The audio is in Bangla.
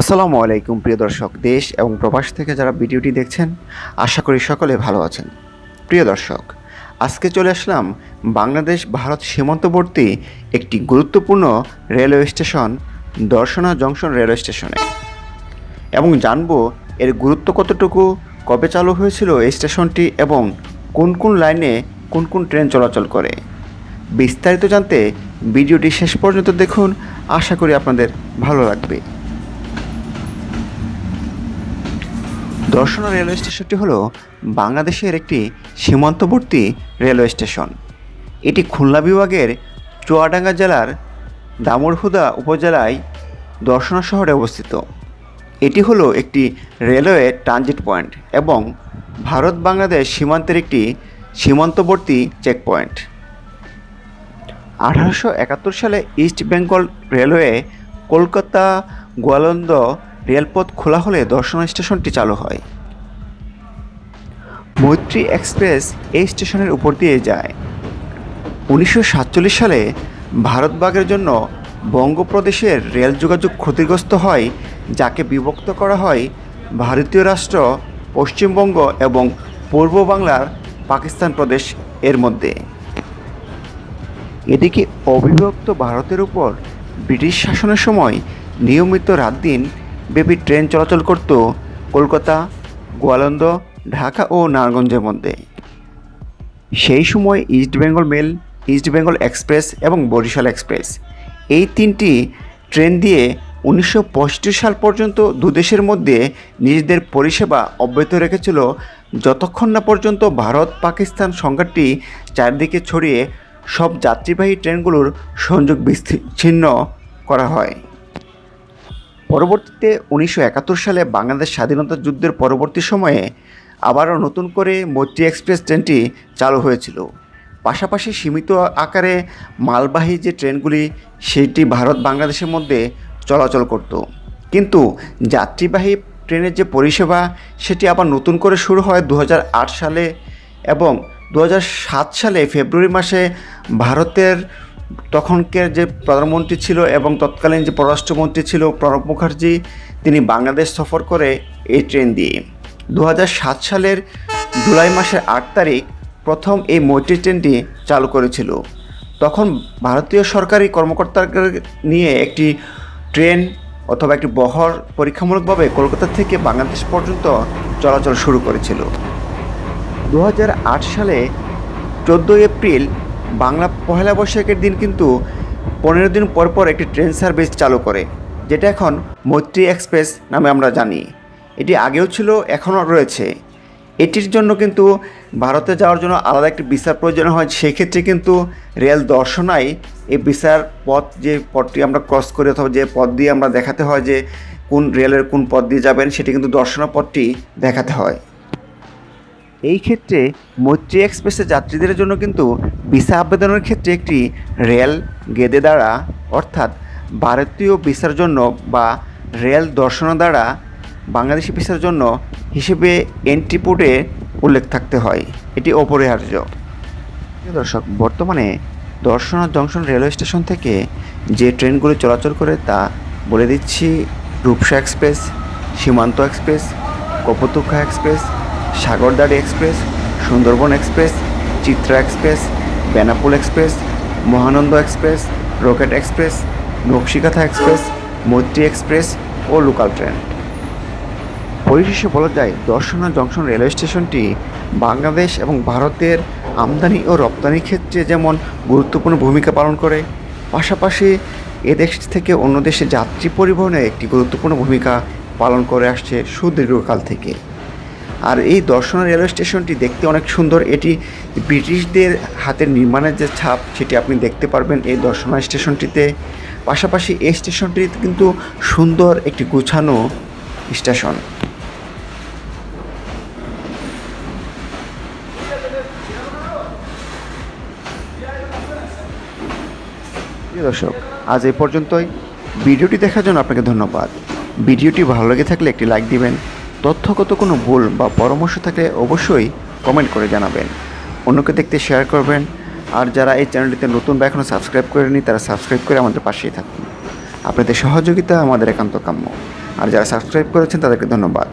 আসসালামু আলাইকুম, প্রিয় দর্শক, দেশ এবং প্রবাস থেকে যারা ভিডিওটি দেখছেন, আশা করি সকলে ভালো আছেন। প্রিয় দর্শক, আজকে চলে আসলাম বাংলাদেশ ভারত সীমান্তবর্তী একটি গুরুত্বপূর্ণ railway station, Darshana junction railway স্টেশনে। এবং জানব এর গুরুত্ব কতটুকু, কবে চালু হয়েছিল এই স্টেশনটি এবং কোন কোন লাইনে কোন কোন ট্রেন চলাচল করে। বিস্তারিত জানতে ভিডিওটি শেষ পর্যন্ত দেখুন, আশা করি আপনাদের ভালো লাগবে। দর্শনা রেলওয়ে স্টেশনটি হলো বাংলাদেশের একটি সীমান্তবর্তী রেলওয়ে স্টেশন। এটি খুলনা বিভাগের চুয়াডাঙ্গা জেলার দামুড়হুদা উপজেলায় দর্শনা শহরে অবস্থিত। এটি হলো একটি রেলওয়ে ট্রানজিট পয়েন্ট এবং ভারত বাংলাদেশ সীমান্তের একটি সীমান্তবর্তী চেকপয়েন্ট আঠারোশো একাত্তর সালে ইস্ট বেঙ্গল রেলওয়ে কলকাতা গোয়ালন্দ রেলপথ খোলা হলে দর্শনা স্টেশনটি চালু হয়। মৈত্রী এক্সপ্রেস এই স্টেশনের উপর দিয়ে যায়। উনিশশো সাতচল্লিশ সালে ভারতবাগের জন্য বঙ্গপ্রদেশের রেল যোগাযোগ ক্ষতিগ্রস্ত হয়, যাকে বিভক্ত করা হয় ভারতীয় রাষ্ট্র, পশ্চিমবঙ্গ এবং পূর্ব বাংলার পাকিস্তান প্রদেশ এর মধ্যে। এদিকে অবিভক্ত ভারতের উপর ব্রিটিশ শাসনের সময় নিয়মিত রাত দিন ব্যাপী ট্রেন চলাচল করত কলকাতা, গোয়ালন্দ, ঢাকা ও নারায়ণগঞ্জের মধ্যে। সেই সময় East Bengal mail, East Bengal express এবং বরিশাল এক্সপ্রেস এই তিনটি ট্রেন দিয়ে উনিশশো সাল পর্যন্ত দুদেশের মধ্যে নিজেদের পরিষেবা অব্যাহত রেখেছিল। যতক্ষণ না পর্যন্ত ভারত, পাকিস্তান সংঘাতটি চারদিকে ছড়িয়ে সব যাত্রীবাহী ট্রেনগুলোর সংযোগ বিচ্ছিন্ন করা হয়। পরবর্তীতে উনিশশো একাত্তর সালে বাংলাদেশ স্বাধীনতা যুদ্ধের পরবর্তী সময়ে আবারও নতুন করে মৈত্রী এক্সপ্রেস ট্রেনটি চালু হয়েছিল। পাশাপাশি সীমিত আকারে মালবাহী যে ট্রেনগুলি, সেটি ভারত বাংলাদেশের মধ্যে চলাচল করত। কিন্তু যাত্রীবাহী ট্রেনের যে পরিষেবা, সেটি আবার নতুন করে শুরু হয় দু হাজার আট সালে এবং দু হাজার সাত সালে ফেব্রুয়ারি মাসে ভারতের তখনকার যে প্রধানমন্ত্রী ছিল এবং তৎকালীন যে পররাষ্ট্রমন্ত্রী ছিল প্রণব মুখার্জি, তিনি বাংলাদেশ সফর করে এই ট্রেন দিয়ে। দু হাজার সাত সালের জুলাই মাসের আট তারিখ প্রথম এই মৈত্রী ট্রেনটি চালু করেছিল। তখন ভারতীয় সরকারি কর্মকর্তাকে নিয়ে একটি ট্রেন অথবা একটি বহর পরীক্ষামূলকভাবে কলকাতা থেকে বাংলাদেশ পর্যন্ত চলাচল শুরু করেছিল। দু হাজার আট সালে চোদ্দোই এপ্রিল বাংলা পহেলা বৈশাখের দিন কিন্তু পনেরো দিন পর পর একটি ট্রেন সার্ভিস চালু করে, যেটা এখন মৈত্রী এক্সপ্রেস নামে আমরা জানি। এটি আগেও ছিল, এখনও রয়েছে। এটির জন্য কিন্তু ভারতে যাওয়ার জন্য আলাদা একটি ভিসার প্রয়োজন হয়, সেক্ষেত্রে কিন্তু রেল দর্শনায় এই ভিসার পথ যে পথটি আমরা ক্রস করি অথবা যে পথ দিয়ে আমরা দেখাতে হয় যে কোন রেলের কোন পথ দিয়ে যাবেন, সেটি কিন্তু দর্শনা পথটি দেখাতে হয়। এই ক্ষেত্রে মৈত্রী এক্সপ্রেসের যাত্রীদের জন্য কিন্তু ভিসা আবেদনের ক্ষেত্রে একটি রেল গেদে দ্বারা, অর্থাৎ ভারতীয় ভিসার জন্য বা রেল দর্শন দ্বারা বাংলাদেশি ভিসার জন্য হিসেবে এন্ট্রি পোর্টে উল্লেখ থাকতে হয়। এটি অপরিহার্য। দর্শক, বর্তমানে দর্শনা জংশন রেলওয়ে স্টেশন থেকে যে ট্রেনগুলি চলাচল করে তা বলে দিচ্ছি Rupsha express, Simanta express, Kapotaksha express, Sagardari express, Sundarban express, Chitra express Benapole express, Mahananda express, rocket express, Nakshikatha express, Maitree express ও লোকাল ট্রেন। পরিশেষে বলা যায়, দর্শনা জংশন রেলওয়ে স্টেশনটি বাংলাদেশ এবং ভারতের আমদানি ও রপ্তানি ক্ষেত্রে যেমন গুরুত্বপূর্ণ ভূমিকা পালন করে, পাশাপাশি এ দেশ থেকে অন্য দেশে যাত্রী পরিবহনে একটি গুরুত্বপূর্ণ ভূমিকা পালন করে আসছে সুদীর্ঘকাল থেকে। আর এই দর্শনা রেলওয়ে স্টেশনটি দেখতে অনেক সুন্দর। এটি ব্রিটিশদের হাতের নির্মাণের যে ছাপ, সেটি আপনি দেখতে পারবেন এই দর্শনা স্টেশনটিতে। পাশাপাশি এই স্টেশনটি কিন্তু সুন্দর একটি গুছানো স্টেশন। দর্শক, আজ এই পর্যন্তই। ভিডিওটি দেখার জন্য আপনাকে ধন্যবাদ। ভিডিওটি ভালো লেগে থাকলে একটি লাইক দিবেন। তথ্যগত কোনো ভুল বা পরামর্শ থাকলে অবশ্যই কমেন্ট করে জানাবেন। অন্যকে দেখতে শেয়ার করবেন। আর যারা এই চ্যানেলটিতে নতুন বা এখনও সাবস্ক্রাইব করেনি তারা সাবস্ক্রাইব করে আমাদের পাশেই থাকুন। আপনাদের সহযোগিতা আমাদের একান্ত কাম্য। আর যারা সাবস্ক্রাইব করেছেন, তাদেরকে ধন্যবাদ।